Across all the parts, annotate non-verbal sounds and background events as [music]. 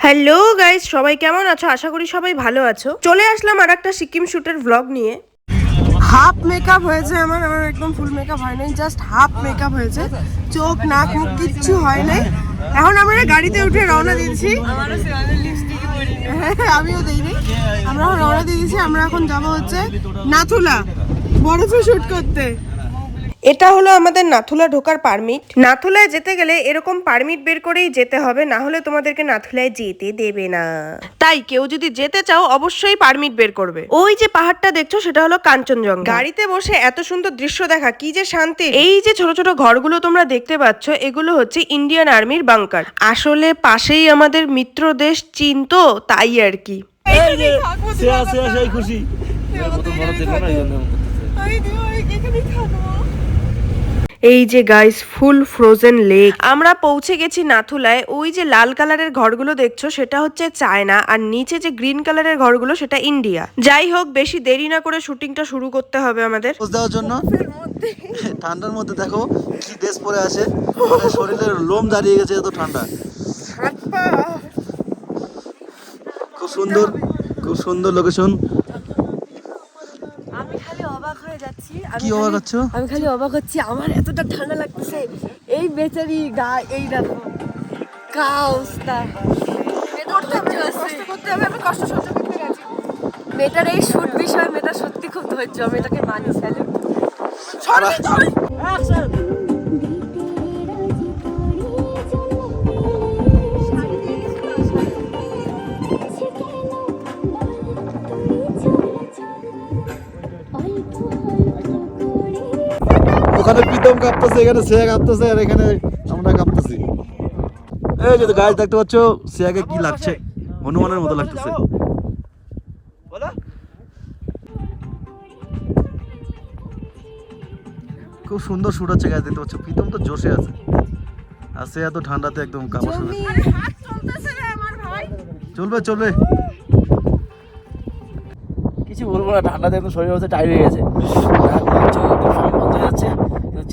Hello guys সবাই কেমন আছো? আশা করি সবাই ভালো আছো। চলে আসলাম আর একটা সিকিম শুটের ভ্লগ নিয়ে। হাফ মেকআপ হয়েছে আমার। আমার একদম ফুল মেকআপ হয় নাই জাস্ট হাফ মেকআপ হয়েছে। চোখ নাক মুখ কিচ্ছু হয় নাই। এখন আমরা গাড়িতে উঠে রওনা দিয়েছি [laughs] আমিও দিইনি। আমরা এখন রওনা দিয়ে দিয়েছি। আমরা এখন যাব হচ্ছে নাথুলা বরফে শুট করতে। এটা হলো আমাদের নাথুলা ঢোকার পারমিট নাথুলায় যেতে গেলে এরকম পারমিট বের করেই যেতে হবে না হলে তোমাদেরকে নাথুলায় যেতে দেবে না তাই কেউ যদি যেতে চাও অবশ্যই পারমিট বের করবে ওই যে পাহাড়টা দেখছ সেটা হলো কাঞ্চনজঙ্ঘা গাড়িতে বসে এত সুন্দর দৃশ্য দেখা কি যে শান্তি এই যে ছোট ছোট ঘরগুলো তোমরা দেখতে পাচ্ছ এগুলো হচ্ছে ইন্ডিয়ান আর্মির বাংকার আসলে পাশেই আমাদের মিত্র দেশ চীন তো তাই আর কি খুশি এই যে গাইস ফুল ফ্রোজেন লেক আমরা পৌঁছে গেছি নাথুলায় ওই যে লাল কালারের ঘরগুলো দেখছ সেটা হচ্ছে চায়না আর নিচে যে গ্রিন কালারের ঘরগুলো সেটা ইন্ডিয়া। যাই হোক বেশি দেরি না করে শুটিংটা শুরু করতে হবে আমাদের। দেওয়ার জন্য? [laughs] ঠান্ডার মধ্যে দেখো কি দেশ পরে আছে। মানে শরীরের লোম দাঁড়িয়ে গেছে এত ঠান্ডা। খুব সুন্দর খুব সুন্দর লোকেশন হয়ে যাচ্ছি। আমি কি অবাক হচ্ছ? আমি খালি অবাক হচ্ছি আমার এতটা ঠান্ডা লাগতেছে। এই বেচারি গা এই দেখো। কা অবস্থা। মেয়েটার এই শুট বিষয় মেয়েটা সত্যি খুব ধৈর্য আমি এটাকে মানি স্যালুট ওখানে কাঁপতেছে এখানে শ্রেয়া কাঁপতেছে আর এখানে আমরা কাঁপতেছি। এই যে গাছ দেখতে পাচ্ছ শ্রেয়াকে কি লাগছে? হনুমানের মতো লাগতেছে। খুব সুন্দর শুট হচ্ছে গাছ দেখতে পাচ্ছ প্রীতম তো জোশে আছে। আর সে এত ঠান্ডাতে একদম কাপড় শুরু চলবে চলবে। কিছু বলব না ঠান্ডাতে একদম শরীর অবস্থা টাইট হয়ে গেছে। একদম যাচ্ছে।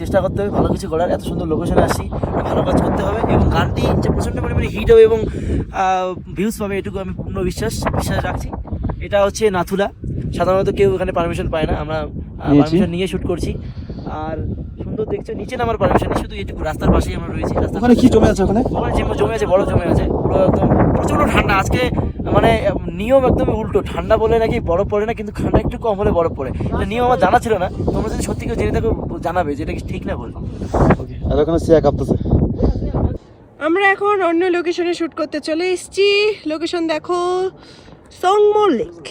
চেষ্টা করতে হবে ভালো কিছু করার এত সুন্দর লোকেশনে আসি ভালো কাজ করতে হবে এবং গানটি যে প্রচণ্ড পরিমাণে হিট হবে এবং ভিউজ পাবে এটুকু আমি পূর্ণ বিশ্বাস বিশ্বাস রাখছি। এটা হচ্ছে নাথুলা। সাধারণত কেউ এখানে পারমিশন পায় না আমরা পারমিশন নিয়ে শ্যুট করছি। আর সুন্দর দেখছ নিচে নামার পারমিশন নেই শুধু এটুকু রাস্তার পাশেই আমরা রয়েছি ওখানে কি জমে আছে ওখানে? ওখানে জমে আছে বড় জমে আছে পুরো একদম প্রচণ্ড ঠান্ডা আজকে মানে নিয়ম একদমই উল্টো ঠান্ডা বলে নাকি বরফ পড়ে না কিন্তু ঠান্ডা একটু কম হলে বরফ পড়ে। এটা নিয়ম আমার জানা ছিল না তোমরা যদি সত্যি কেউ জেনে থাকো জানাবে যে এটা কি ঠিক না বল ওকে আর ওখানে শ্রেয়া কাঁপতেছে। আমরা এখন অন্য লোকেশনে শুট করতে চলে এসেছি। লোকেশন দেখো সংমো লেক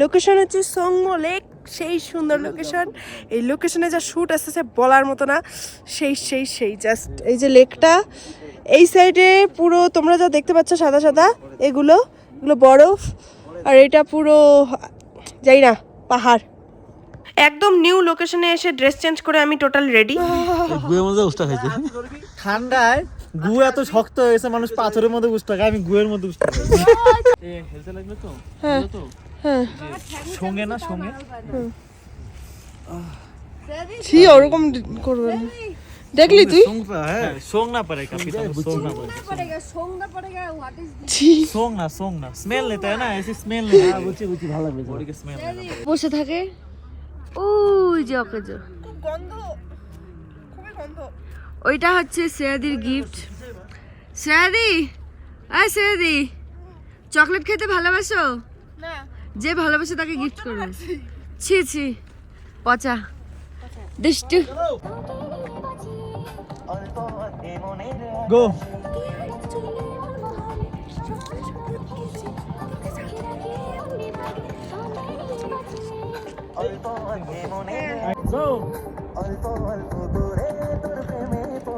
লোকেশন হচ্ছে সংমো লেক সেই সুন্দর লোকেশন এই লোকেশনে যা শ্যুট আসতেছে বলার মতো না। সেই সেই সেই জাস্ট এই যে লেকটা এই সাইডে পুরো তোমরা যা দেখতে পাচ্ছ সাদা সাদা এগুলো এগুলো বরফ আর এটা পুরো যাই না পাহাড়। একদম নিউ লোকেশনে এসে ড্রেস চেঞ্জ করে আমি টোটাল রেডি ঠান্ডায় গু এত শক্ত হয়ে গেছে মানুষ পাথরের মধ্যে গুস্ত খায় আমি গুয়ের মধ্যে গুস্ত খাই হেলতে তো? হ্যাঁ।, হ্যাঁ। সঙ্গে না সঙ্গে? ছি ওরকম করবে দেখলি তুই? সোং হ্যাঁ, না পড়ে কাপি না না ছি। সোং না সোং না। স্মেল লেতা না? এসে স্মেল হ্যাঁ, লেতা বুঝছি ভালো স্মেল বসে থাকে। ওই যে অকেজ। খুব গন্ধ খুবই গন্ধ। ওইটা হচ্ছে শ্রেয়াদির গিফট শ্রেয়াদি আয় শ্রেয়াদি চকলেট খেতে ভালোবাসো? যে ভালোবাসে তাকে গিফট করবে। ছি ছি। পচা। দুষ্টু। গো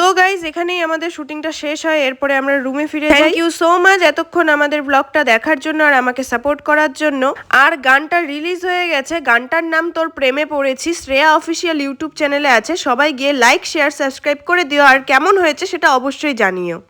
তো গাইজ এখানেই আমাদের শুটিংটা শেষ হয়। এরপরে আমরা রুমে ফিরে থ্যাংক ইউ সো মাচ এতক্ষণ আমাদের ব্লগটা দেখার জন্য আর আমাকে সাপোর্ট করার জন্য। আর গানটা রিলিজ হয়ে গেছে। গানটার নাম তোর প্রেমে পড়েছি। শ্রেয়া অফিসিয়াল ইউটিউব চ্যানেলে আছে। সবাই গিয়ে লাইক শেয়ার সাবস্ক্রাইব করে দিও। আর কেমন হয়েছে সেটা অবশ্যই জানিও।